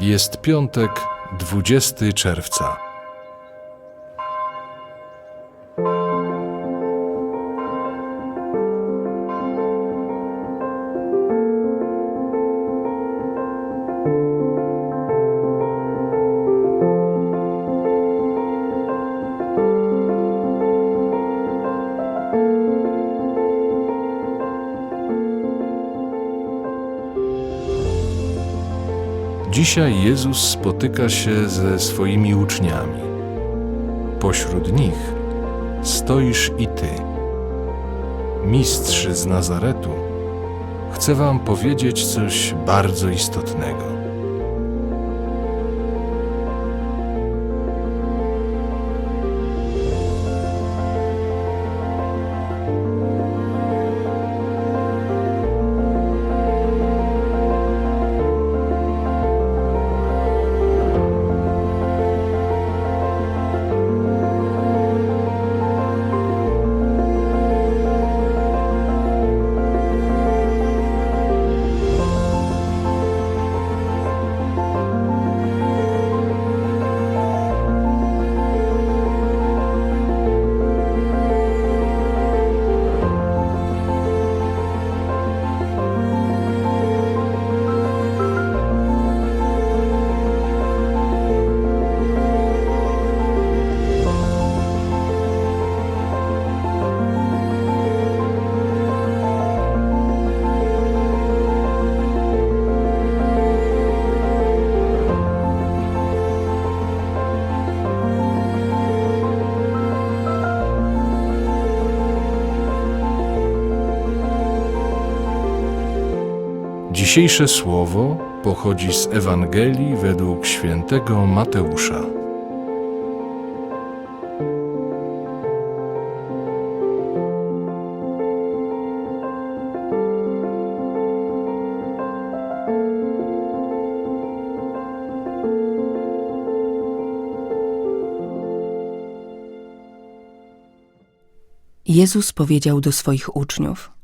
Jest piątek, 20 czerwca. Dzisiaj Jezus spotyka się ze swoimi uczniami. Pośród nich stoisz i ty. Mistrz z Nazaretu chce wam powiedzieć coś bardzo istotnego. Dzisiejsze słowo pochodzi z Ewangelii według świętego Mateusza. Jezus powiedział do swoich uczniów: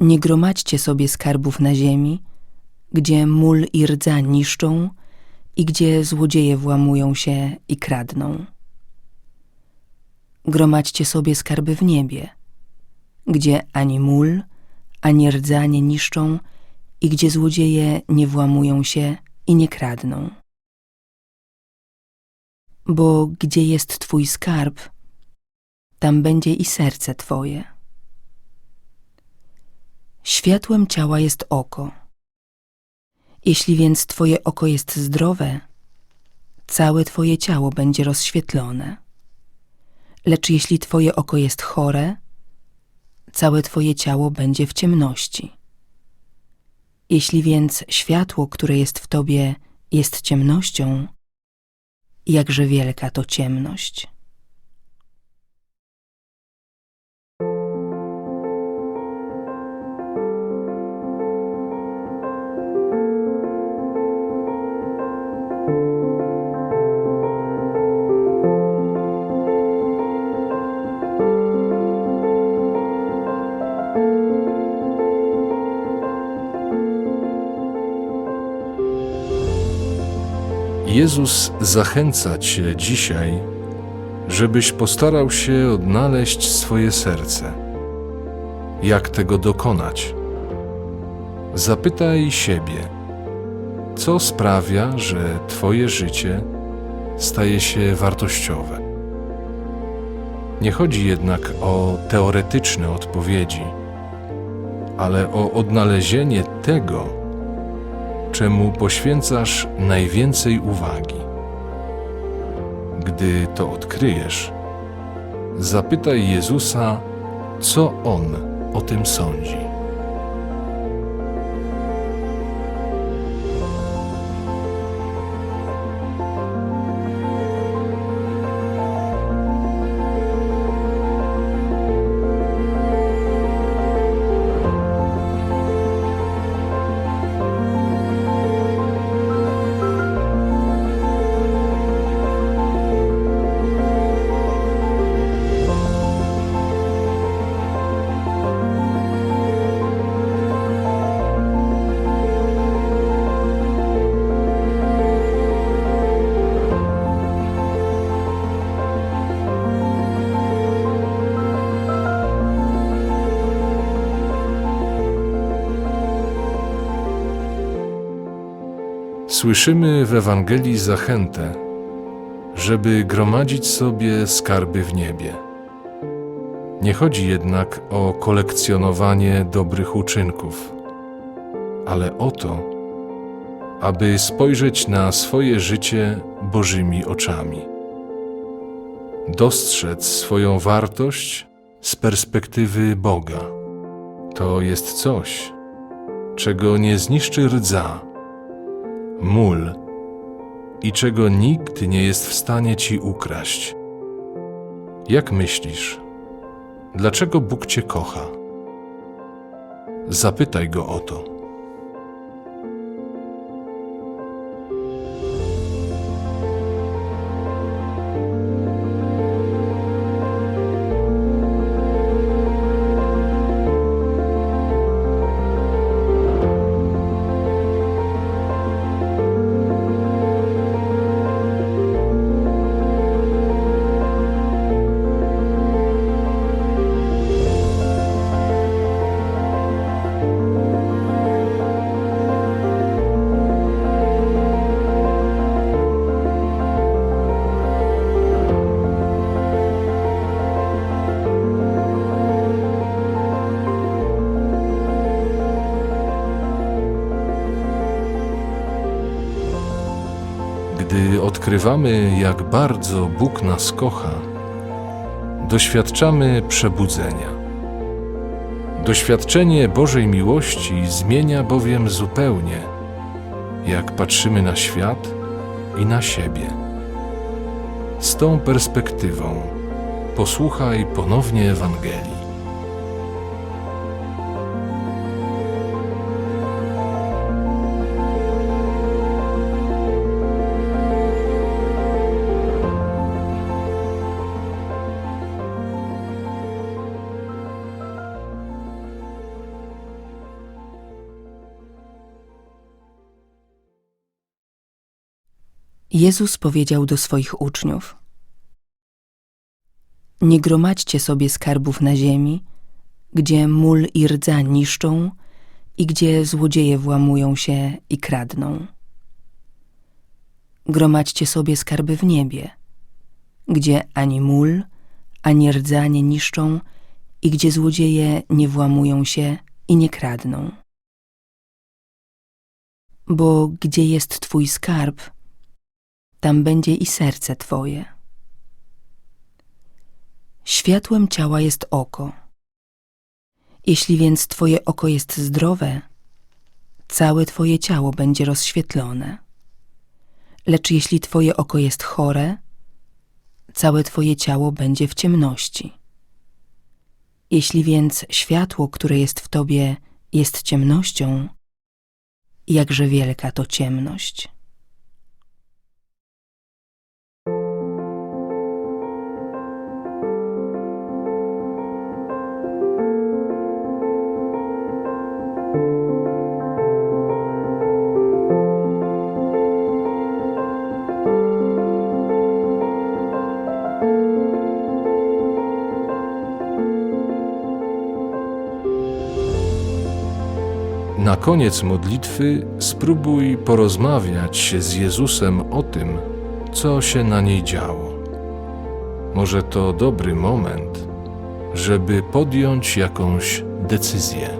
Nie gromadźcie sobie skarbów na ziemi, gdzie mól i rdza niszczą i gdzie złodzieje włamują się i kradną. Gromadźcie sobie skarby w niebie, gdzie ani mól, ani rdza nie niszczą i gdzie złodzieje nie włamują się i nie kradną. Bo gdzie jest Twój skarb, tam będzie i serce Twoje. Światłem ciała jest oko. Jeśli więc Twoje oko jest zdrowe, całe Twoje ciało będzie rozświetlone. Lecz jeśli Twoje oko jest chore, całe Twoje ciało będzie w ciemności. Jeśli więc światło, które jest w Tobie, jest ciemnością, jakże wielka to ciemność. Jezus zachęca Cię dzisiaj, żebyś postarał się odnaleźć swoje serce. Jak tego dokonać? Zapytaj siebie, co sprawia, że Twoje życie staje się wartościowe. Nie chodzi jednak o teoretyczne odpowiedzi, ale o odnalezienie tego, czemu poświęcasz najwięcej uwagi. Gdy to odkryjesz, zapytaj Jezusa, co On o tym sądzi. Słyszymy w Ewangelii zachętę, żeby gromadzić sobie skarby w niebie. Nie chodzi jednak o kolekcjonowanie dobrych uczynków, ale o to, aby spojrzeć na swoje życie Bożymi oczami. Dostrzec swoją wartość z perspektywy Boga. To jest coś, czego nie zniszczy rdza, mól i czego nikt nie jest w stanie ci ukraść. Jak myślisz, dlaczego Bóg cię kocha? Zapytaj go o to. Gdy odkrywamy, jak bardzo Bóg nas kocha, doświadczamy przebudzenia. Doświadczenie Bożej miłości zmienia bowiem zupełnie, jak patrzymy na świat i na siebie. Z tą perspektywą posłuchaj ponownie Ewangelii. Jezus powiedział do swoich uczniów: Nie gromadźcie sobie skarbów na ziemi, gdzie mól i rdza niszczą i gdzie złodzieje włamują się i kradną. Gromadźcie sobie skarby w niebie, gdzie ani mól, ani rdza nie niszczą i gdzie złodzieje nie włamują się i nie kradną. Bo gdzie jest Twój skarb, tam będzie i serce Twoje. Światłem ciała jest oko. Jeśli więc Twoje oko jest zdrowe, całe Twoje ciało będzie rozświetlone. Lecz jeśli Twoje oko jest chore, całe Twoje ciało będzie w ciemności. Jeśli więc światło, które jest w Tobie, jest ciemnością, jakże wielka to ciemność. Na koniec modlitwy spróbuj porozmawiać się z Jezusem o tym, co się na niej działo. Może to dobry moment, żeby podjąć jakąś decyzję.